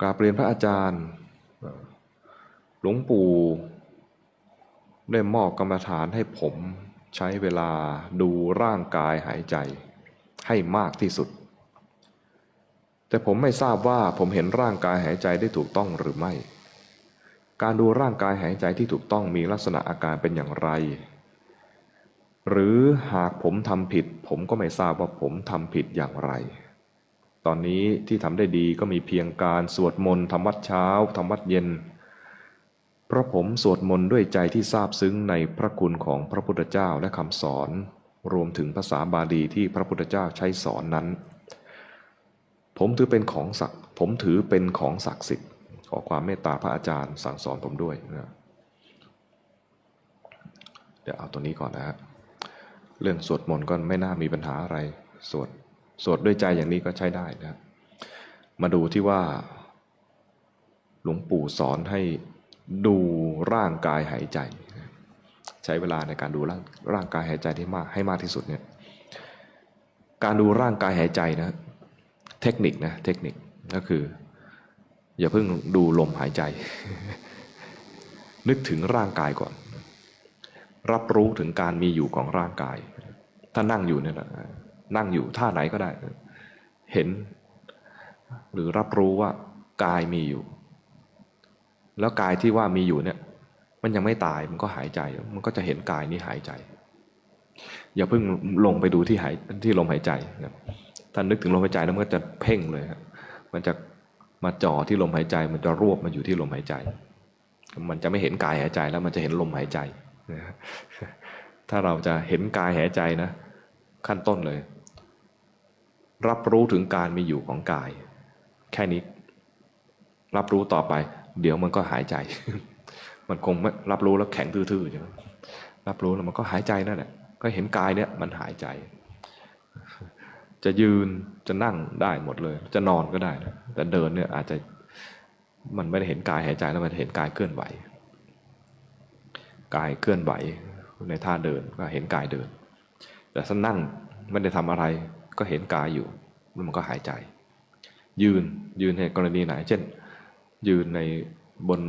กราบเรียนพระอาจารย์ หลวงปู่ได้มอบกรรมฐานให้ผมใช้เวลาดูร่างกายหายใจให้มากที่สุด แต่ผมไม่ทราบว่าผมเห็นร่างกายหายใจได้ถูกต้องหรือไม่ การดูร่างกายหายใจที่ถูกต้องมีลักษณะอาการเป็นอย่างไร หรือหากผมทำผิด ผมก็ไม่ทราบว่าผมทำผิดอย่างไร ตอนนี้ที่ทำได้ดีก็มีเพียงการสวดมนต์ทำวัดเช้าทำวัดเย็น เพราะผมสวดมนต์ด้วยใจที่ซาบซึ้งในพระคุณของพระพุทธเจ้าและคำสอน รวมถึงภาษาบาลีที่พระพุทธเจ้าใช้สอนนั้น ผมถือเป็นของศักดิ์ผมถือเป็นของศักดิ์สิทธิ์ขอความเมตตาพระอาจารย์สั่งสอนผมด้วยนะเดี๋ยวเอาตัวนี้ก่อนนะฮะเรื่องสวดมนต์ก็ไม่น่ามีปัญหาอะไรสวด สวดด้วยใจอย่างนี้ก็ใช้ได้นะ มาดูที่ว่า หลวงปู่สอนให้ดูร่างกายหายใจ ใช้เวลาในการดูร่างร่างกายหายใจที่มากให้มากที่สุดเนี่ยการดูร่างกายหายใจนะ เทคนิคนะเทคนิคก็คือ อย่าเพิ่งดูลมหายใจ นึกถึงร่างกายก่อน รับรู้ถึงการมีอยู่ของร่างกาย ถ้านั่งอยู่เนี่ยนะ นั่งอยู่ท่าไหนก็ได้ เห็น หรือรับรู้ว่ากายมีอยู่ แล้วกายที่ว่ามีอยู่เนี่ย มันยังไม่ตายมันก็หายใจ มันก็จะเห็นกายนี้หายใจ อย่าเพิ่งลงไปดูที่หายที่ลมหายใจนะถ้านึกถึงลมหายใจแล้วมันก็จะเพ่งเลยครับมันจะมาจ่อที่ลมหายใจ มันจะรวบมาอยู่ที่ลมหายใจ มันจะไม่เห็นกายหายใจแล้วมันจะเห็นลมหายใจ ถ้าเราจะเห็นกายหายใจนะ ขั้นต้นเลย รับรู้ถึงการมีอยู่ของกาย แค่นี้ รับรู้ต่อไป เดี๋ยวมันก็หายใจ มันคงไม่รับรู้แล้วแข็งทื่อๆใช่ไหมรับรู้แล้วมันก็หายใจนั่นแหละก็เห็นกายเนี่ยมันหายใจ จะยืนจะนั่งได้หมดเลย จะนอนก็ได้นะแต่เดินเนี่ยอาจจะมันไม่ได้เห็นกายหายใจแล้วมันเห็นกายเคลื่อนไหว กายเคลื่อนไหวในท่าเดินก็เห็นกายเดิน แต่ถ้านั่งไม่ได้ทำอะไร ก็เห็นกายอยู่แล้วมันก็หายใจ ยืนยืนในกรณีไหน เช่น ยืนในบน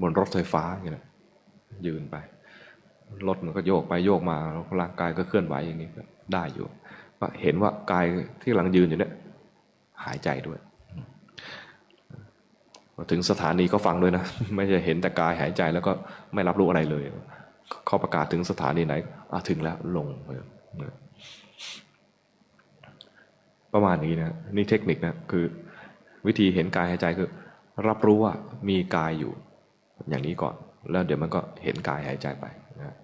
บนรถไฟฟ้าอย่างนี้นะยืนไปรถมันก็โยกไปโยกมาร่างกายก็เคลื่อนไหวอย่างนี้ก็ได้อยู่ก็เห็นว่ากายที่กำลังยืนอยู่เนี่ยหายใจด้วยถึงสถานีก็ฟังด้วยนะ ไม่ใช่เห็นแต่กายหายใจแล้วก็ไม่รับรู้อะไรเลยเขาประกาศถึงสถานีไหนอะถึงแล้วลงเลย ประมาณนี้นะนี่เทคนิคนะคือวิธีเห็นกายหายใจคือ รับรู้ว่ามีกายอยู่อย่างนี้ก่อน แล้วเดี๋ยวมันก็เห็นกายหายใจไปนะ